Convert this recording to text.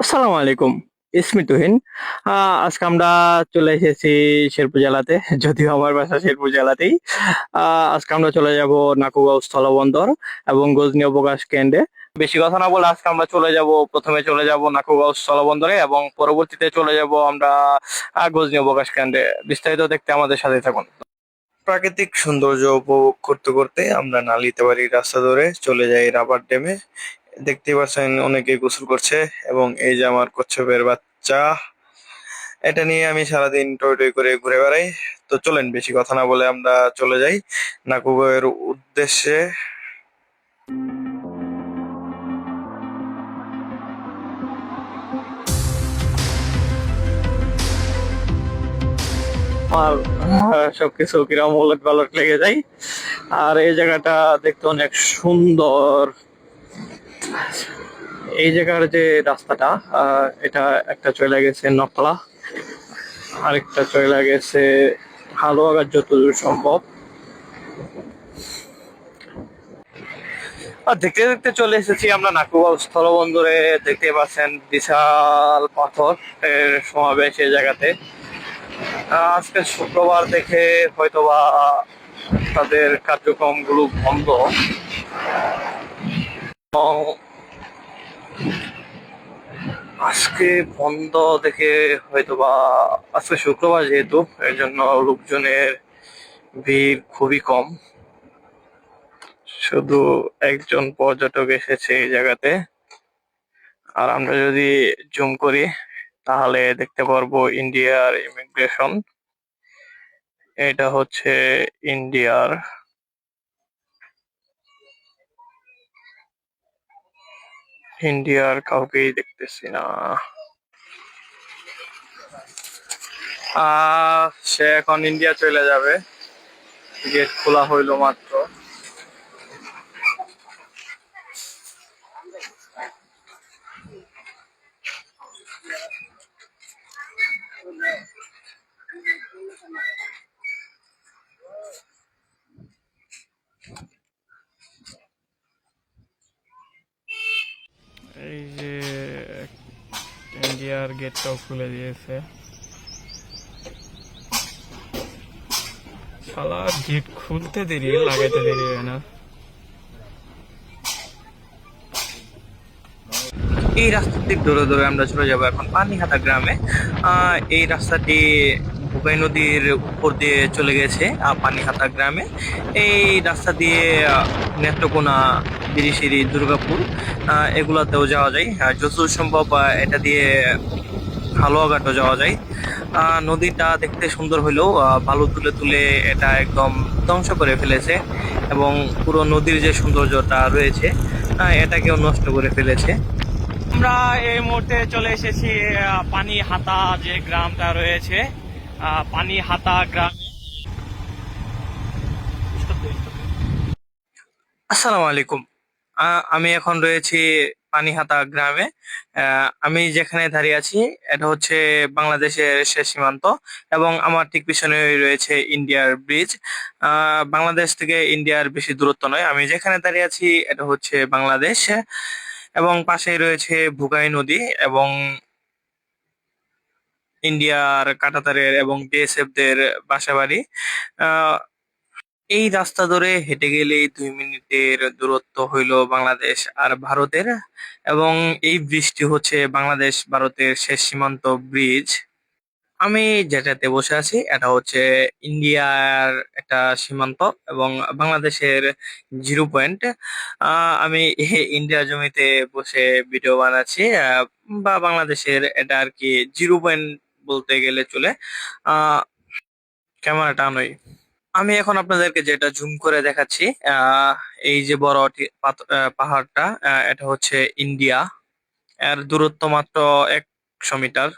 আসসালামু আলাইকুম, ইসমি তুহিন। আজকে আমরা চলে এসেছি শেরপুর জেলাতে, যদিও আমার বাসা শেরপুর জেলাতেই। আজকে আমরা চলে যাব নাকুগাঁও স্থলবন্দর এবং গজনি অবকাশ কেন্দ্রে। বেশি কথা না বলে আজকে আমরা চলে যাব, প্রথমে চলে যাব নাকুগাঁও স্থলবন্দরে এবং পরবর্তীতে চলে যাব আমরা গজনি অবকাশ কেন্দ্রে। বিস্তারিত দেখতে আমাদের সাথে থাকুন। প্রাকৃতিক সৌন্দর্য উপভোগ করতে করতে আমরা নালিতে বাড়ির রাস্তা ধরে, চলে যাই রাবার ড্যামে। দেখতেই পাচ্ছেন অনেকে গোসল করছে এবং এই যে আমার কচ্ছপের বাচ্চা, এটা নিয়ে আমি সারাদিন টই টই করে ঘুরে বেড়াই। তো চলেন, বেশি কথা না বলে আমরা চলে যাই নাকুগের উদ্দেশ্যে। আমার সবকিছু কিরম উলট পালট লেগে যায়। আর এই জায়গাটা দেখতে অনেক সুন্দর। এই জায়গার যে রাস্তাটা এটা একটা চলে গেছে নকলা, আরেকটা চলে গেছে হালুয়াঘাট যতদূর সম্ভব। আর দেখতে দেখতে চলে এসেছি আমরা নাকুগাঁও স্থলবন্দরে দেখতে পাচ্ছেন বিশাল পাথর এর সমাবেশ এই জায়গাতে। আজকে শুক্রবার দেখে হয়তোবা তাদের কার্যক্রমগুলো বন্ধ। আজকে বন্ধ দেখে হয়তো বা আজকে শুক্রবার যেহেতু, এর জন্য লোকজনের ভিড় খুবই কম। শুধু একজন পর্যটক এসেছে এই জায়গাতে। আর আমরা যদি জুম করি, তাহলে দেখতে পারব ইন্ডিয়ার ইমিগ্রেশন। এটা হচ্ছে ইন্ডিয়ার ইন্ডিয়ার কাউকেই দেখতেছি না। সে এখন ইন্ডিয়া চলে যাবে। গেট খোলা হইল মাত্র এই যে ইন্ডিয়ার গেটটাও খুলে দিয়েছে। শালা, গেট খুলতে দেরি, লাগাইতে দেরি হয় না। এই রাস্তাটি ধরে ধরে আমরা চলে যাব এখন পানিহাটা গ্রামে। এই রাস্তাটি বুকাই নদীর উপর দিয়ে চলে গেছে পানিহাটা গ্রামে। এই রাস্তা দিয়ে নেত্রকোনা বিরিশিরি দুর্গাপুর। এগুলাতেও যাওয়া যায়। যতদূর সম্ভব এটা দিয়ে হালুয়াঘাটও যাওয়া যায়। নদীটা দেখতে সুন্দর হলেও বালু তুলে তুলে এটা একদম ধ্বংস করে ফেলেছে এবং পুরো নদীর যে সৌন্দর্যটা রয়েছে এটাকেও নষ্ট করে ফেলেছে। আমরা এই মুহূর্তে চলে এসেছি পানি হাতা যে গ্রামটা রয়েছে পানি হাতা গ্রামে। আসসালামু আলাইকুম। আমি এখন রয়েছি পানিহাতা গ্রামে। আমি যেখানে দাঁড়িয়ে আছি, এটা হচ্ছে বাংলাদেশের শেষ সীমান্ত এবং আমার ঠিক পিছনে রয়েছে ইন্ডিয়ার ব্রিজ। বাংলাদেশ থেকে ইন্ডিয়ার বেশি দূরত্ব নয়, আমি যেখানে দাঁড়িয়ে আছি, এটা হচ্ছে বাংলাদেশ। এবং পাশেই রয়েছে ভুগাই নদী এবং ইন্ডিয়ার কাটাতারের এবং বিএসএফ দের বাসাবাড়ি এই রাস্তা ধরে হেঁটে গেলেই দুই মিনিটের দূরত্ব হইল বাংলাদেশ আর ভারতের এবং এই ব্রিজটি হচ্ছে বাংলাদেশ ভারতের শেষ সীমান্ত ব্রিজ আমি যেটাতে বসে আছি, এটা হচ্ছে ইন্ডিয়ার একটা সীমান্ত এবং বাংলাদেশের জিরো পয়েন্ট আমি ইন্ডিয়া জমিতে বসে ভিডিও বানাচ্ছি বা বাংলাদেশের এটা আর কি জিরো পয়েন্ট বলতে গেলে চলে। ক্যামেরাটা নই আমি এখন আপনাদেরকে যেটা জুম করে দেখাচ্ছি এই যে বড় পাহাড়টা এটা হচ্ছে ইন্ডিয়া। এর দূরত্ব মাত্র একশো মিটার।